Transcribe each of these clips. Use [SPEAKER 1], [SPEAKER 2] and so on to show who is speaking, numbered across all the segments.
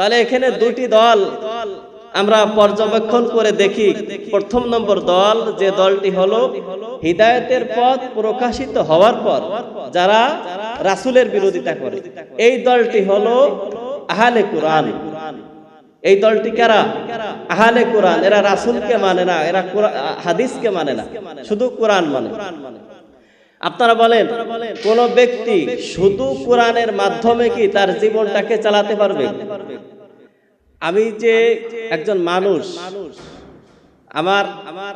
[SPEAKER 1] তাহলে এখানে দুটি দল আমরা পর্যবেক্ষণ করে দেখি। প্রথম নম্বর দল যে দলটি হলো হিদায়তের পথ প্রকাশিত হওয়ার পর যারা রাসূলের বিরোধিতা করে। এই দলটি হলো আহালে কোরআন। এই দলটি কারা? আহলে কোরআন। এরা রাসূলকে মানে না, এরা হাদিসকে মানে না, শুধু কোরআন মানে। আপনারা বলেন, কোন ব্যক্তি শুধু কোরআনের মাধ্যমে কি তার জীবনটাকে চালাতে পারবে? আমি যে একজন মানুষ আমার আমার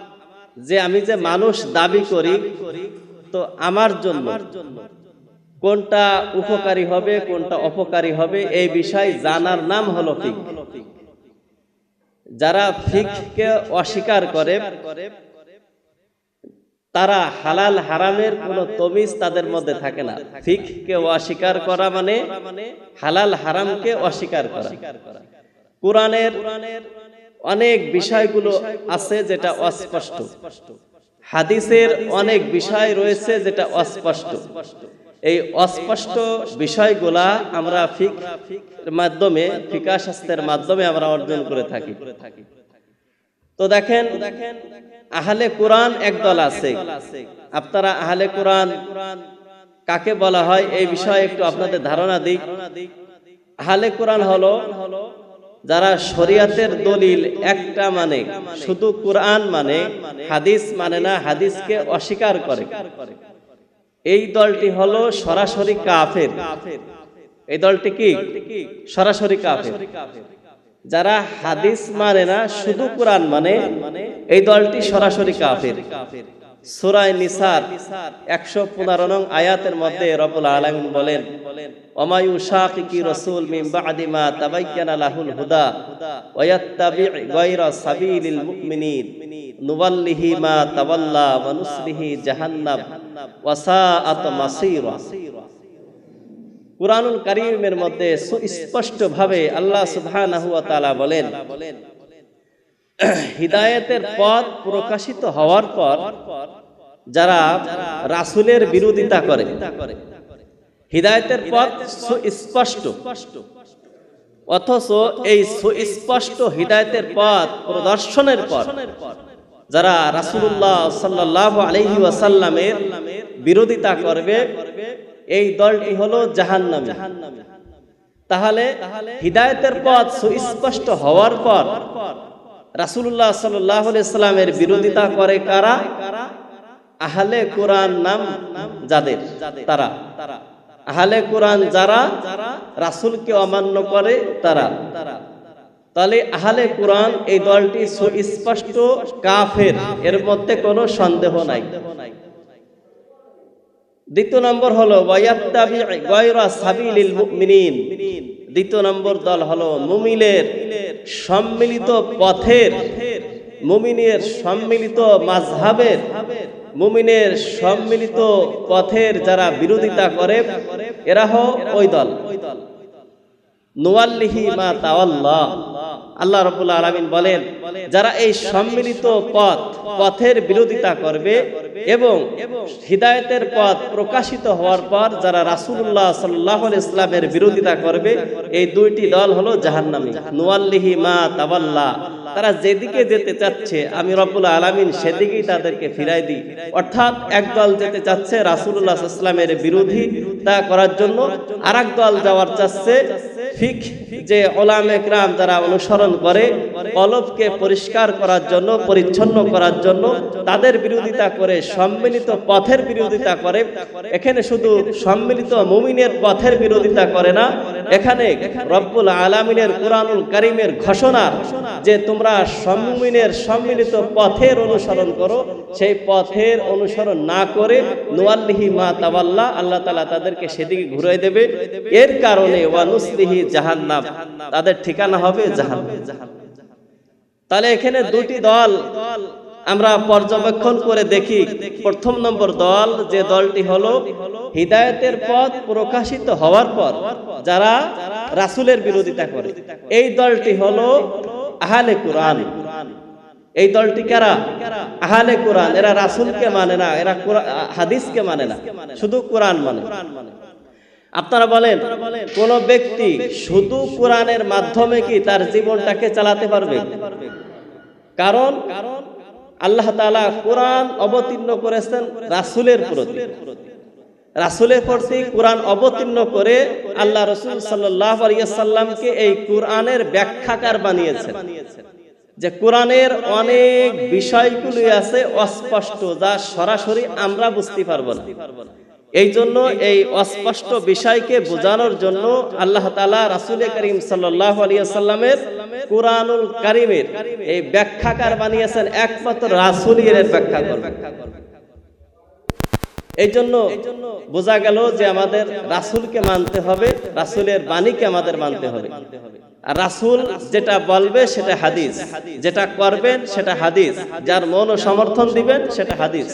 [SPEAKER 1] যে আমি যে মানুষ দাবি করি তো আমার জন্য কোনটা উপকারী হবে কোনটা অপকারী হবে এই বিষয় জানার নাম হলো ফিক। যারা ফিককে অস্বীকার করে তারা হালাল হারামের কোন তমিজ তাদের মধ্যে থাকে না। ফিককে অস্বীকার করা মানে হালাল হারামকে অস্বীকার করা। কোরআনের অনেক বিষয়গুলো আছে যেটা অস্পষ্ট। হাদিসের অনেক বিষয় রয়েছে যেটা অস্পষ্ট। এই অস্পষ্ট বিষয়গুলা আমরা ফিক মাধ্যমে ফিকা শাস্ত্রের মাধ্যমে আমরা অর্জন করে থাকি। তো দেখেন, আহলে কোরআন একদল আছে। আপনারা আহলে কোরআন কাকে বলা হয়? এই বিষয়ে একটু আপনাদের ধারণা দিক আহলে কোরআন হলো যারা শরিয়াতের দলিল একটা মানে শুধু কোরআন মানে হাদিস মানে না, হাদিসকে অস্বীকার করে। এই দলটি হলো সরাসরি কাফের। এই দলটি কি? সরাসরি কাফের। যারা হাদিস মানে না, শুধু কোরআন মানে এই দলটি সরাসরি কাফের। সুরায় নিসার একশো পনেরো নং আয়াতের মধ্যে রবুল আলমিন বলেন ওমায়ু শাকিকি রসুল মিন বাদি মা তাবায়্যানা লাহুল হুদা ওয়াত্তাবি গায়রা সাবিলিল মুমিনিন। নুওয়াল্লিহি মা তাওয়াল্লা ওয়া নুসলিহি জাহান্নাম ওয়া সাআত মাসীরা। কুরআনুল কারীমের মধ্যে সুস্পষ্ট ভাবে আল্লাহ সুবহানাহু ওয়া তাআলা বলেন হিদায়েতের পথ প্রকাশিত হওয়ার পর যারা রাসূলের বিরোধিতা করে, হিদায়েতের পথ সুস্পষ্ট। অথচ এই সুস্পষ্ট হিদায়েতের পথ প্রদর্শনের পর যারা রাসূলুল্লাহ সাল্লাল্লাহু আলাইহি ওয়াসাল্লামের বিরোধিতা করবে, এই দলটি হলো জাহান্নামী। তাহলে হিদায়তের পথ সুস্পষ্ট হওয়ার পর আলাইহি সাল্লামের বিরোধিতা করে কারা? আহলে কোরআন নাম যাদের? তারা। আহলে কোরআন যারা, রাসূলকে অমান্য করে তারা। তাহলে আহলে কোরআন এই দলটি সুস্পষ্ট কাফের, এর মধ্যে কোনো সন্দেহ নাই। দ্বিতীয় নম্বর হলো দ্বিতীয় নম্বর দল হলো মুমিনের সম্মিলিত পথের, মুমিনের সম্মিলিত মাঝহাবের মুমিনের সম্মিলিত পথের যারা বিরোধিতা করে, এরা হো ওই দল। নোয়াল্লিহি মা তাওয়াল্লাহ। আল্লাহ রাব্বুল আলামিন বলেন, যারা এই সম্মিলিত পথ, পথের বিরোধিতা করবে এবং হিদায়েতের পথ প্রকাশিত হওয়ার পর যারা রাসূলুল্লাহ সাল্লাল্লাহু আলাইহি ইসলামের বিরোধিতা করবে, এই দুইটি দল হলো জাহান্নামী। নোয়াল্লিহি মা তাওয়াল্লাহ তারা যেদিকে যেতে চাচ্ছে, আমি রব্বুল আলামিন সেদিকেই তাদেরকে ফিরাই দিই। অর্থাৎ এক দল যেতে চাচ্ছে রাসুল্লাহ ইসলামের বিরোধী তা করার জন্য, আরেক দল যাওয়ার চাচ্ছে ফিক যে ওলাম একরাম যারা অনুসরণ করে, কলবকে পরিষ্কার করার জন্য, পরিচ্ছন্ন করার জন্য, তাদের বিরোধিতা করে, সম্মিলিত পথের বিরোধিতা করে, এখানে শুধু সম্মিলিত মুমিনের পথের বিরোধিতা করে না, এখানে রব্বুল কোরআনুল ঘোষণা যে তোমরা সম্মিনের সম্মিলিত পথের অনুসরণ করো, সেই পথের অনুসরণ না করে নোয়াল্লিহি মা তাওয়াল্লাহ আল্লাহ তাআলা তাদেরকে সেদিকে ঘুরে দেবে। এর কারণে ওয়ানুসলিহি জাহান্নাম। তাদের ঠিকানা হবে জাহান্নাম। তাহলে এখানে দুটি দল আমরা পর্যবেক্ষণ করে দেখি। প্রথম নম্বর দল যে দলটি হলো হিদায়তের পথ প্রকাশিত হওয়ার পর যারা রাসূলের বিরোধিতা করে। এই দলটি হলো আহলে কোরআন। এই দলটি কারা? আহলে কোরআন। এরা রাসূলকে মানে না, এরা হাদিসকে মানে না। শুধু কোরআন মানে। আপনারা বলেন, কোন ব্যক্তি শুধু কোরআনের মাধ্যমে কি তার জীবনটাকে চালাতে পারবে? কারণ আল্লাহ তাআলা কোরআন অবতীর্ণ করেছেন রাসূলের প্রতি। রাসূলের প্রতি কোরআন অবতীর্ণ করে আল্লাহ রসুল সাল্লামকে এই কোরআনের ব্যাখ্যাকার বানিয়েছেন। যে কোরআনের অনেক বিষয়গুলি আছে অস্পষ্ট, যা সরাসরি আমরা বুঝতে পারব না। এই জন্য এই অস্পষ্ট বিষয়কে বোঝানোর জন্য আল্লাহ তালা রাসুল করিম সাল্লাহ আলিয়াল্লামের কোরআনুল কারিমের এই ব্যাখ্যাকার বানিয়েছেন একমাত্র রাসুলই এর ব্যাখ্যা করবে। এই জন্য বোঝা গেল যে আমাদের রাসুলকে মানতে হবে, রাসুলের বাণীকে আমাদের মানতে হবে। রাসুল যেটা বলবে সেটা হাদিস। যেটা করবেন সেটা হাদিস। যার মন সমর্থন দিবেন সেটা হাদিস।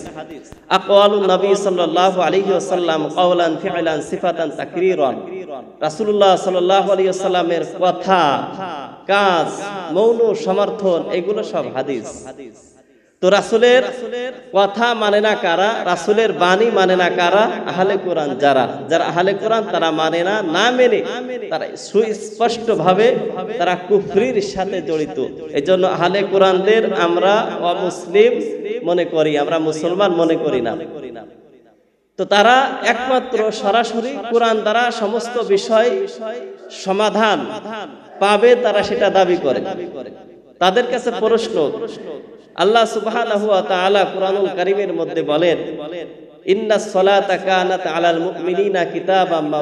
[SPEAKER 1] আকওয়ালু নবী সাল্লাল্লাহু আলাইহি ওয়াসাল্লাম কওলান ফিআলান সিফাতান তাকরীরান। রাসূলুল্লাহ সাল্লাল্লাহু আলাইহি ওয়াসাল্লামের কথা, কাজ, মৌন সমর্থন, এগুলো সব হাদিস। তো রাসুলের কথা মানে না কারা? রাসুলের বাণী মানে না কারা? আহলে কোরআন যারা। যারা আহলে কোরআন, তারা মানে না না মেনে তারা সুস্পষ্ট ভাবে তারা কুফরির সাথে জড়িত। এই জন্য আহলে কোরআনদের আমরা অমুসলিম মনে করি, আমরা মুসলমান মনে করি না। তো তারা একমাত্র সরাসরি কোরআন দ্বারা সমস্ত বিষয় সমাধান পাবে তারা সেটা দাবি করে। তাদের কাছে প্রশ্ন আল্লাহ তাআলা কুরআনুল কারীমের মধ্যে বলেন কানাত আলাল মুমিনিনা কিতাবাম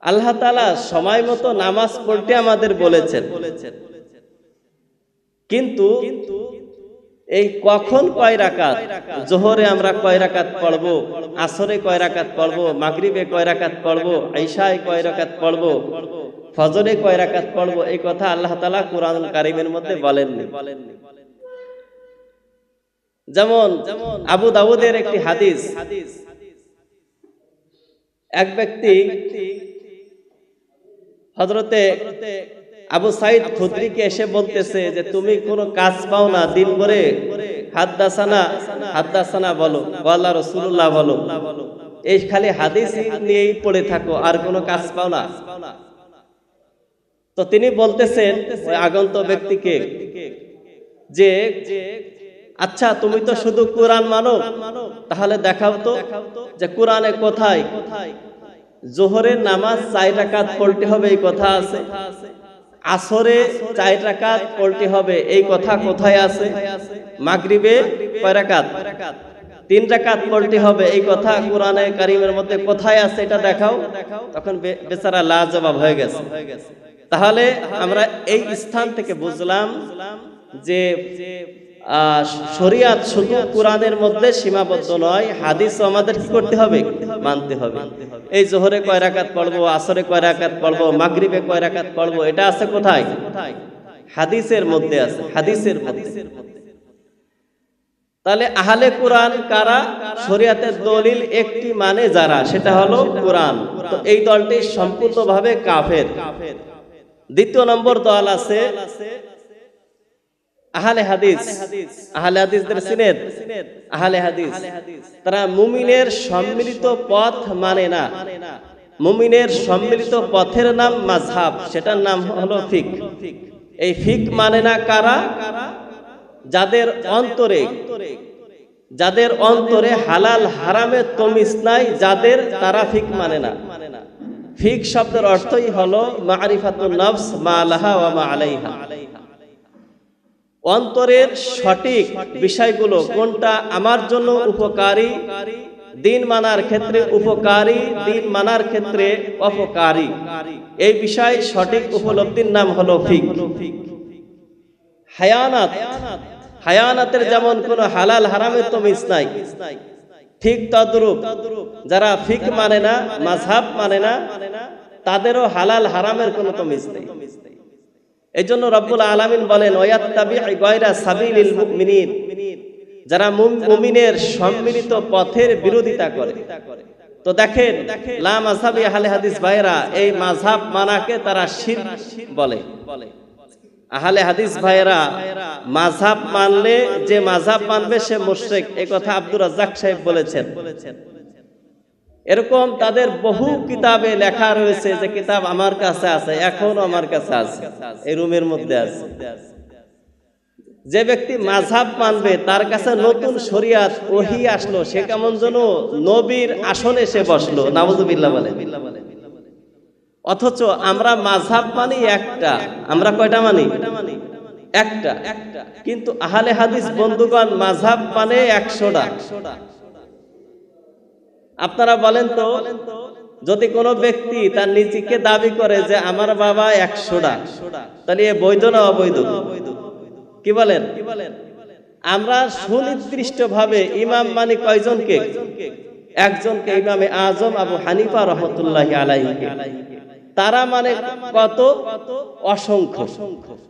[SPEAKER 1] আল্লাহ তাআলা সময় মতো নামাজ পড়তে আমাদের বলেছেন। কিন্তু এই কখন কয় রাকাত? জোহরে আমরা কয় রাকাত পড়ব? আসরে কয় রাকাত পড়ব? মাগরিবে কয় রাকাত পড়ব? ঈশায় কয় রাকাত পড়ব? ফজরে কয় রাকাত পড়ব? এই কথা আল্লাহ তালা কোরআন কারিমের মধ্যে বলেননি। যেমন আবু দাউদের একটি হাদিস। এক ব্যক্তি হজরতে আবু সাইদ খুদ্রিকে এসে বলতেছে যে, তুমি কোনো কাজ পাও না, দিন ভরে হাদ্দাসানা হাদ্দাসানা বলো আল্লাহ রসুল্লাহ বলো। এই খালি হাদিস নিয়েই পড়ে থাকো, আর কোনো কাজ পাও না। তো তিনি বলতেছেন ওই আগন্ত ব্যক্তিকে যে আচ্ছা তুমি তো শুধু কোরআন মানো, তাহলে দেখাও তো যে কোরআনে কোথায় জোহরের নামাজ চার রাকাত পড়তে হবে এই কথা আছে, আসরে চার রাকাত পড়তে হবে এই কথা কোথায় আছে, মাগরিবে কয় রাকাত, তিন রাকাত পড়তে হবে এই কথা কোরআনে কারিমের মধ্যে কোথায় আছে এটা দেখাও। তখন বেচারা লাজবাব হয়ে গেছে। তাহলে আমরা এই স্থান থেকে বুঝলাম যে শরিয়াত শুধু কোরআনের মধ্যে সীমাবদ্ধ নয় হাদিস আমাদের কি করতে হবে? মানতে হবে। এই জোহরে কয় রাকাত পড়ব, আসরে কয় রাকাত পড়ব কয় রাকাত পড়ব, এটা আছে কোথায়? হাদিসের মধ্যে আছে, হাদিসের মধ্যে। তাহলে আহলে কোরআন কারা? শরিয়াতের দলিল একটি মানে যারা, সেটা হলো কোরআন। এই দলটি সম্পূর্ণভাবে কাফের। দ্বিতীয় নম্বর দল আছে আহলে হাদিস। আহলে হাদিসদের সিনেদ। আহলে হাদিস। তারা মুমিনের সম্মিলিত পথ মানে না। মুমিনের সম্মিলিত পথের নাম মাঝহাব সেটার নাম হলো ফিক। এই ফিক মানে না কারা? যাদের অন্তরে। যাদের অন্তরে হালাল হারামে তমিস নাই, যাদের তারা ফিক মানে না। ফিক শব্দের অর্থই হলো মা অন্তরের সঠিক বিষয়গুলো কোনটা আমার জন্য উপকারী? দিন মানার ক্ষেত্রে উপকারী, দিন মানার ক্ষেত্রে অপকারী। এই বিষয় সঠিক উপলব্ধির নাম হলো ফিক। হায়ানাত, হায়ানাতের যেমন কোন হালাল, হারামের তো মিস নাই। ঠিক তদ্রূপ যারা ফিক মানে না, মাঝহাব মানে না, তাদেরও হালাল, হারামের কোনো তো মিস নেই। এই জন্য রব্বুল আলমিন বলেন যারা মুমিনের সম্মিলিত পথের বিরোধিতা করে। তো দেখেন, লা মাঝহাবি আহলে হাদিস ভাইরা এই মাঝহাব মানাকে তারা শির বলে। আহলে হাদিস ভাইরা মাঝহাব মানলে যে মাঝহাব মানবে সে মুশরিক এই কথা আব্দুর রাজ্জাক সাহেব বলেছেন। এরকম তাদের বহু কিতাবে লেখা রয়েছে যে কিতাব আমার কাছে আছে, এখনও আমার কাছে আছে, এই রুমের মধ্যে আছে। যে ব্যক্তি মাঝহাব মানবে, তার কাছে নতুন শরিয়াত, ওহি আসলো, সে কেমন যেন নবীর আসনে সে বসল নাবুদুবিল্লাহ বলে। অথচ আমরা মাঝহাব মানি একটা। আমরা কয়টা মানি? একটা। কিন্তু আহলে হাদিস বন্ধুগণ মাঝহাব মানে একশোটা। আপনারা বলেন তো, যদি কোনো ব্যক্তি তার নিজেকে দাবি করে যে আমার বাবা একশোটা, তাহলে এ বৈধ না অবৈধ? কি বলেন? আমরা সুনির্দিষ্ট ভাবে ইমাম মানে কয়জনকে? একজনকে ইমামে আজম আবু হানিফা রহমতুল্লাহ আলাইকে তারা মানে কত? অসংখ্য।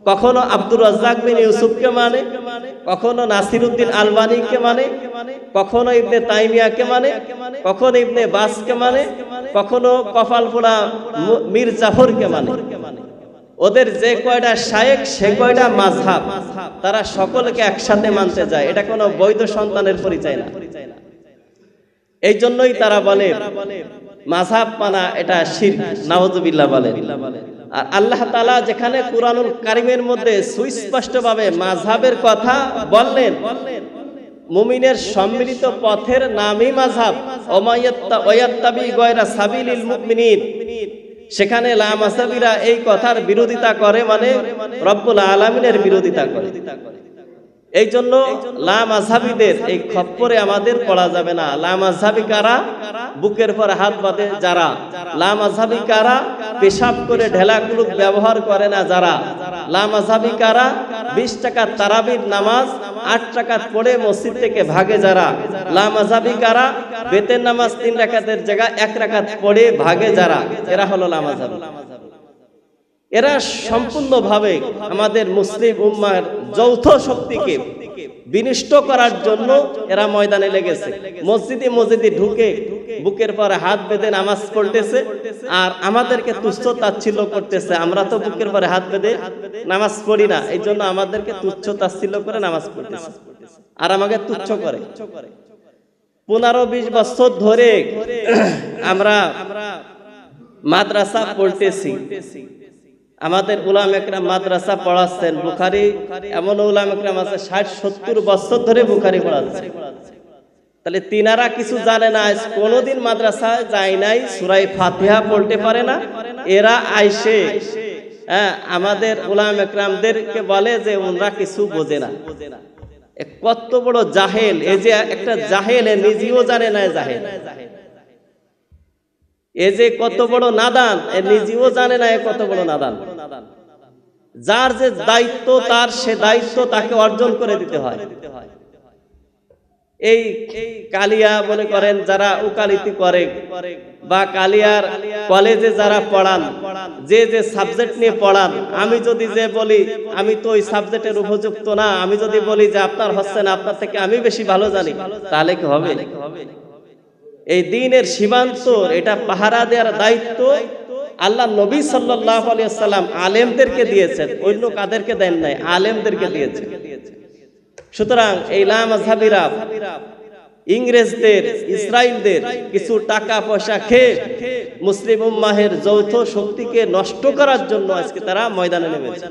[SPEAKER 1] কখনো আব্দুর রাজ্জাক বিন ইউসুফকে মানে? কখনো নাসিরুদ্দিন আলবানিকে মানে? কখনো ইবনে তাইমিয়াকে মানে? কখনো ইবনে বাসকে মানে? কখনো কপালপুরা মীর জাফরকে মানে? ওদের যে কয়টা শায়েক সে কয়টা মাঝহাব তারা সকলকে একসাথে মানতে যায়। এটা কোনো বৈধ সন্তানের পরিচয় না। এই জন্যই তারা বলে মাঝহাব মানা এটা শির নাওজুবিল্লাহ বলে। আর আল্লাহ তালা যেখানে কুরআনুল কারিমের মধ্যে সুস্পষ্টভাবে মাঝহাবের কথা বললেন, মুমিনের সম্মিলিত পথের নামই মাঝহাব। ওমায়াত্তা ওয়াত্তাবি গয়রা সাবিলিল মুমিনিন। সেখানে লামাসাবিরা এই কথার বিরোধিতা করে মানে রব্বুল আলমিনের বিরোধিতা করে। এই জন্য লামাঝাবিদের এই খপ্পরে আমাদের পড়া যাবে না। লামাঝাবি কারা? বুকের পর হাত বাঁধে যারা। লামাঝাবি কারা? পেশাব করে ঢেলাগুলো ব্যবহার করে না যারা। লামাঝাবি কারা? বিশ টাকা তারাবির নামাজ, আট টাকা পড়ে মসজিদ থেকে ভাগে যারা। লামাঝাবি কারা? বেতের নামাজ তিন রাকাতের জায়গা এক রাকাত পড়ে ভাগে যারা। এরা হলো লামাঝাবি এরা সম্পূর্ণভাবে আমাদের মুসলিম উম্মার যৌথ শক্তিকে বিনিষ্ট করার জন্য এরা ময়দানে লেগেছে। মসজিদে মসজিদে ঢুকে বুকের পরে হাত বেঁধে নামাজ পড়তেছে আর আমাদেরকে তুচ্ছ তাচ্ছিল্য করতেছে। আমরা তো বুকের পরে হাত বেঁধে নামাজ পড়ি না এই জন্য আমাদেরকে তুচ্ছ তাচ্ছিল্য করে নামাজ পড়তেছে। আর আমাকে তুচ্ছ করে। পনেরো বিশ বছর ধরে আমরা মাদ্রাসা পড়তেছি। আমাদের উলাম একরাম মাদ্রাসা পড়াচ্ছেন, বুখারি এমন উলাম একরাম আছে, ষাট সত্তর বছর ধরে বুখারি পড়াচ্ছে। তাহলে তিনারা কিছু জানে না কোনোদিন মাদ্রাসায় যায় নাই, সুরাই ফাতিহা পড়তে পারে না। এরা আইসে হ্যাঁ আমাদের উলাম একরামদেরকে বলে যে ওনরা কিছু বোঝে না। কত বড় জাহেল, এই যে একটা জাহেল নিজেও জানে না, জাহেল। এ যে কত বড় নাদান, এ নিজেও জানে না এ কত বড় নাদান। যার যে দায়িত্ব, তার সে দায়িত্ব তাকে অর্জন করে দিতে হয়। এই কালিয়া মনে করেন যারা উকালিতি করে বা কালিয়ার কলেজে যারা পড়ান, যে যে সাবজেক্ট নিয়ে পড়ান, আমি যদি যে বলি, আমি তো ওই সাবজেক্টের উপযুক্ত না, আমি যদি বলি যে আপনার হচ্ছে না, আপনার থেকে আমি বেশি ভালো জানি, তাহলে কি হবে? এই দিনের সীমান্ত এটা পাহারা দেওয়ার দায়িত্ব আল্লাহ নবী সাল্লাহ আলিয়াল্লাম আলেমদেরকে দিয়েছেন, অন্য কাদেরকে দেন নাই, আলেমদেরকে দিয়েছেন। সুতরাং এই লামাঝাবিরা ইংরেজদের ইসরায়েলদের কিছু টাকা পয়সা খেয়ে মুসলিম উম্মাহের যৌথ শক্তিকে নষ্ট করার জন্য আজকে তারা ময়দানে নেমেছে।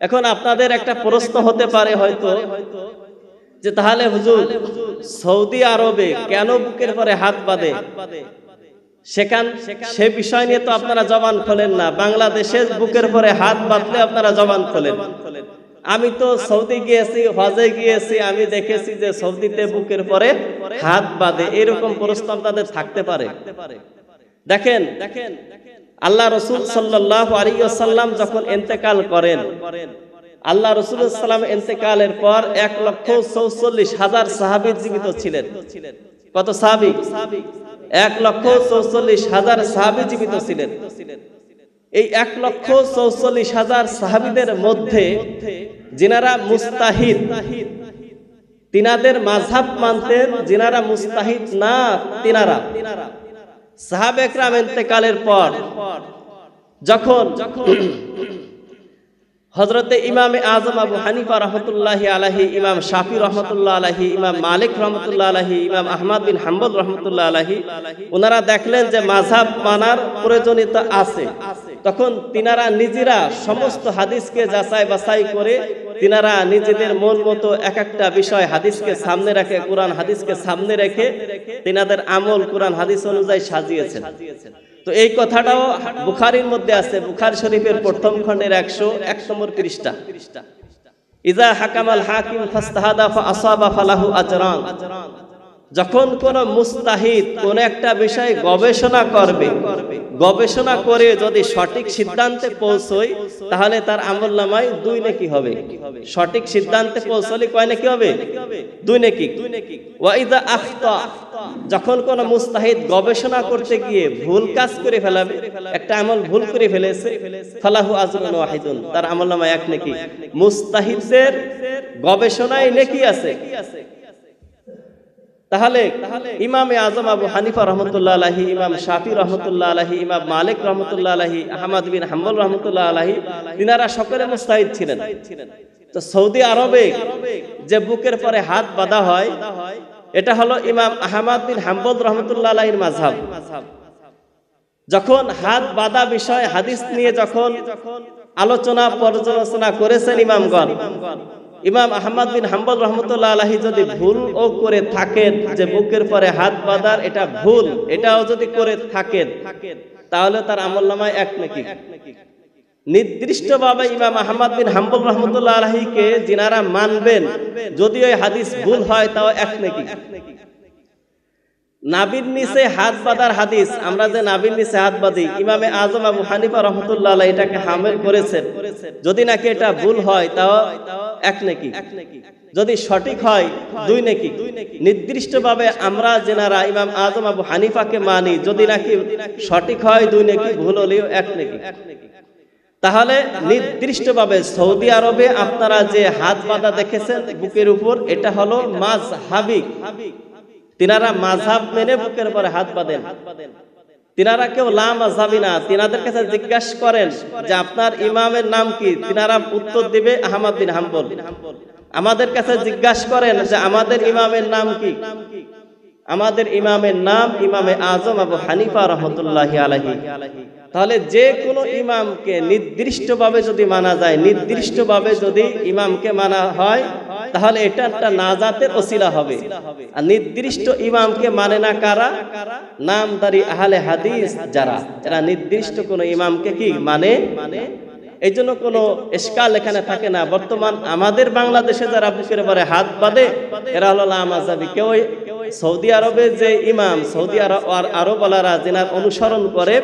[SPEAKER 1] এখন আপনাদের একটা প্রশ্ন হতে পারে হয়তো যে তাহলে হুজুর, সৌদি আরবে কেন বুকের পরে হাত বাঁধে? সেখান সে বিষয় নিয়ে তো আপনারা জবান খোলেন না। বাংলাদেশের বুকের পরে হাত বাঁধলে আপনারা জবান খোলেন। আমি তো সৌদি গিয়েছি, হজে গিয়েছি, আমি দেখেছি যে সৌদিতে বুকের পরে হাত বাঁধে। এরকম প্রশ্ন আপনাদের থাকতে পারে। দেখেন দেখেন আল্লাহ রসুল সাল্লাহ আলিয়াল্লাম যখন এন্তেকাল করেন আল্লাহ রসুলাম এতেকালের পর এক লক্ষ চৌচল্লিশ হাজার সাহাবি জীবিত ছিলেন। কত সাহাবি? এক লক্ষ চৌচল্লিশ হাজার সাহাবি জীবিত ছিলেন। এই এক লক্ষ চৌচল্লিশ হাজার সাহাবিদের মধ্যে যিনারা মুস্তাহিদ, তিনাদের মাঝাব মানতেন যিনারা মুস্তাহিদ না, তিনারা। সাহাব একরাম এতেকালের পর যখন যখন হজরতে ইমামে আজম আবু হানিফা রহমতুল্লাহ আলাহি ইমাম শাফি রহমতুল্লাহ আলাহি ইমাম মালিক রহমতুল্লাহ আলাহি ইমাম আহমদ বিন হাম্বল রহমতুল্লাহ আলাহি ওনারা দেখলেন যে মাঝাব মানার প্রয়োজনীয়তা আছে। তখন তিনারা নিজেরা সমস্ত হাদিসকে যাচাই বাছাই করে তিনারা নিজেদের মন মতো এক একটা বিষয় হাদিসকে সামনে রেখে, কোরআন হাদিসকে সামনে রেখে তিনাদের আমল কোরআন হাদিস অনুযায়ী সাজিয়েছেন। তো এই কথাটাও বুখারির মধ্যে আছে। বুখার শরীফের প্রথম খণ্ডের একশো এক নম্বর পৃষ্ঠা। ইজা হাকামাল হাকিম ফাস্তাহাদা ফা আসাবা ফালাহু আজরান। যখন কোন মুস্তাহিদ কোন একটা বিষয়ে গবেষণা করবে, গবেষণা করে যদি সঠিক সিদ্ধান্তে পৌঁছয়, তাহলে তার আমল নামায় দুই নাকি হবে। সঠিক সিদ্ধান্তে পৌঁছলে কয় নাকি হবে? দুই নাকি। ওয়াইদা আখতা। যখন কোন মুস্তাহিদ গবেষণা করতে গিয়ে ভুল কাজ করে ফেলাবে, একটা আমল ভুল করে ফেলেছে, ফালাহু আজরুন ওয়াহিদুন, তার আমল নামায় এক নাকি। মুস্তাহিদদের গবেষণায় নেকি আছে। তাহলে ইমামে আজম আবু হানিফা রহমতুল্লাহ আলাহি ইমাম শাফি রহমতুল্লাহ আলাহি ইমাম মালিক রহমতুল্লাহ আলাহি আহমদ বিন হাম্বল রহমতুল্লাহ আলাহি তিনারা সকলে মুস্তাহিদ ছিলেন। তো সৌদি আরবে যে বুকের পরে হাত বাঁধা হয়, এটা হলো ইমাম আহমদ বিন হাম্বল রহমতুল্লাহ আলাহির মাঝহাব যখন হাত বাঁধা বিষয় হাদিস নিয়ে যখন আলোচনা, পর্যালোচনা করেছেন ইমামগণ ইমাম আহমদ বিন হাম্বল রহমতুল্লাহ আলহী যদি ভুল ও করে থাকেন যে বুকের পরে হাত বাঁধার, এটা ভুল, এটাও যদি করে থাকেন, তাহলে তার আমল নামায় এক নাকি। নির্দিষ্টভাবে ইমাম আহমদ বিন হাম্বল রহমতুল্লাহ আলহীকে যিনারা মানবেন, যদি ওই হাদিস ভুল হয়, তাও এক নাকি। নাবির নিচে হাত বাঁধার হাদিস, আমরা যে নাবির নিচে হাত বাঁধি, ইমামে আজম আবু হানিফা রহমতুল্লাহ এটাকে হামেল করেছেন। যদি নাকি এটা ভুল হয়, তাও এক নাকি। যদি সঠিক হয়, দুই নাকি। নির্দিষ্টভাবে আমরা যেনারা ইমাম আজম আবু হানিফাকে মানি, যদি নাকি সঠিক হয়, দুই নাকি, ভুল হলেও এক নাকি। তাহলে নির্দিষ্টভাবে সৌদি আরবে আপনারা যে হাত বাঁধা দেখেছেন, বুকের উপর, এটা হলো মাঝ হাবিক তিনারা মাঝহাব মেনে বুকের পরে হাত বাঁধেন। তিনারা কেউ লাম না। তিনাদের কাছে জিজ্ঞাসা করেন যে, আপনার ইমামের নাম কি? তিনারা উত্তর দিবে, আহমদ বিন হাম্বল। আমাদের কাছে জিজ্ঞাসা করেন যে, আমাদের ইমামের নাম কি? আমাদের ইমামের নাম ইমামে আজম আবু হানিফা রহমতুল্লাহ আলহি তাহলে যে কোনো ইমামকে নির্দিষ্টভাবে যদি মানা যায়, নির্দিষ্টভাবে যদি ইমামকে মানা হয় তাহলে এটা একটা নাজাতের ওসিলা হবে। আর নির্দিষ্ট ইমামকে মানে না কারা? নামদারি আহলে হাদিস যারা। এরা নির্দিষ্ট কোন ইমামকে কি মানে? মানে এই জন্য কোনো এসকাল এখানে থাকে না। বর্তমান আমাদের বাংলাদেশে যারা বুকের হাত বাঁধে, এরা হলো আমাজাবি কেউ সৌদি আরবে যে ইমাম, সৌদি আরব আরব আলারা যেনার অনুসরণ করে,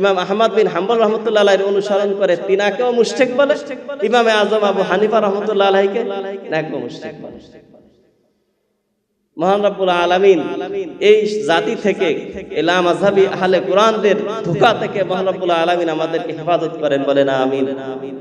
[SPEAKER 1] ইমাম আহমদ বিন হাম্বল রহমতুল্লাহ অনুসরণ করে, তিনাকেও মুশটেক বলে। ইমামে আজম আবু হানিফা রহমতুল্লাহ মুশটেক বলে। মহান রব্বুল আলামিন, এই জাতি থেকে এলাম আজহাবি আহলে কোরআনদের ধোকা থেকে মহান রব্বুল আলামিন আমাদেরকে হেফাজত করেন বলেন, আমিন।